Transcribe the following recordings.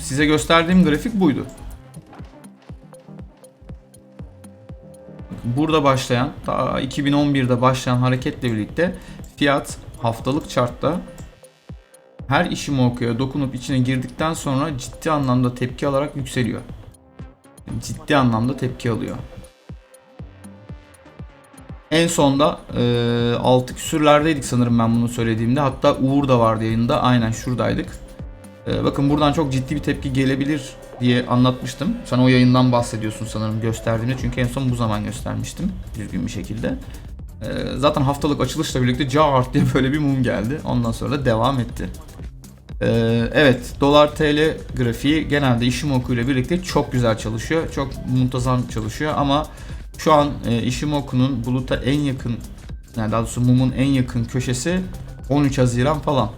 size gösterdiğim grafik buydu. Burada başlayan, ta 2011'de başlayan hareketle birlikte fiyat haftalık chartta her işimi okuya dokunup içine girdikten sonra ciddi anlamda tepki alarak yükseliyor. Ciddi anlamda tepki alıyor. En sonda e, 6 küsürlerdeydik sanırım ben bunu söylediğimde. Hatta Uğur da vardı yayında. Aynen şuradaydık. E, bakın buradan çok ciddi bir tepki gelebilir diye anlatmıştım. Sen o yayından bahsediyorsun sanırım gösterdiğimde. Çünkü en son bu zaman göstermiştim. Düzgün bir şekilde. E, zaten haftalık açılışla birlikte cart diye böyle bir mum geldi. Ondan sonra da devam etti. E, evet dolar TL grafiği genelde Ishimoku ile birlikte çok güzel çalışıyor. Çok muntazam çalışıyor ama şu an e, Ishimoku'nun buluta en yakın yani daha doğrusu mumun en yakın köşesi 13 Haziran falan.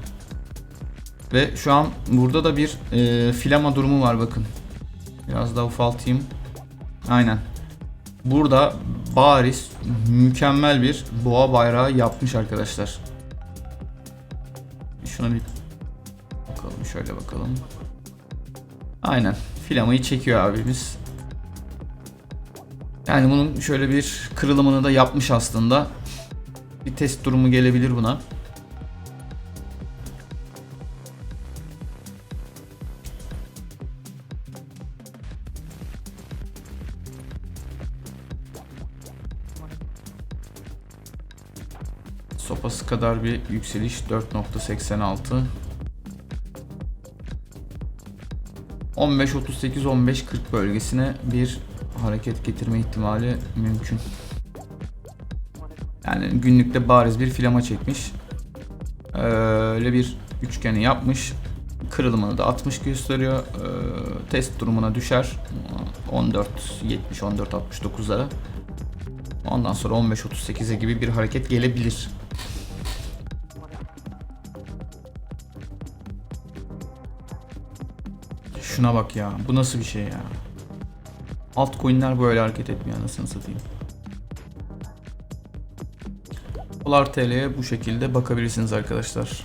Ve şu an burada da bir e, filama durumu var bakın. Biraz daha ufaltayım. Aynen. Burada bariz mükemmel bir boğa bayrağı yapmış arkadaşlar. Şuna bir bakalım şöyle bakalım. Aynen. Filamayı çekiyor abimiz. Yani bunun şöyle bir kırılımını da yapmış aslında. Bir test durumu gelebilir buna. Sopası kadar bir yükseliş 4.86 15 38 15 40 bölgesine bir hareket getirme ihtimali mümkün. Yani günlükte bariz bir filama çekmiş. Öyle bir üçgeni yapmış. Kırılımını da 60 gösteriyor. Ee, test durumuna düşer. 14 70 14 69'lara. Ondan sonra 15 38'e gibi bir hareket gelebilir. Şuna bak ya. Bu nasıl bir şey ya? Altcoin'ler böyle hareket etmiyor anasını satayım. Dolar TL'ye bu şekilde bakabilirsiniz arkadaşlar.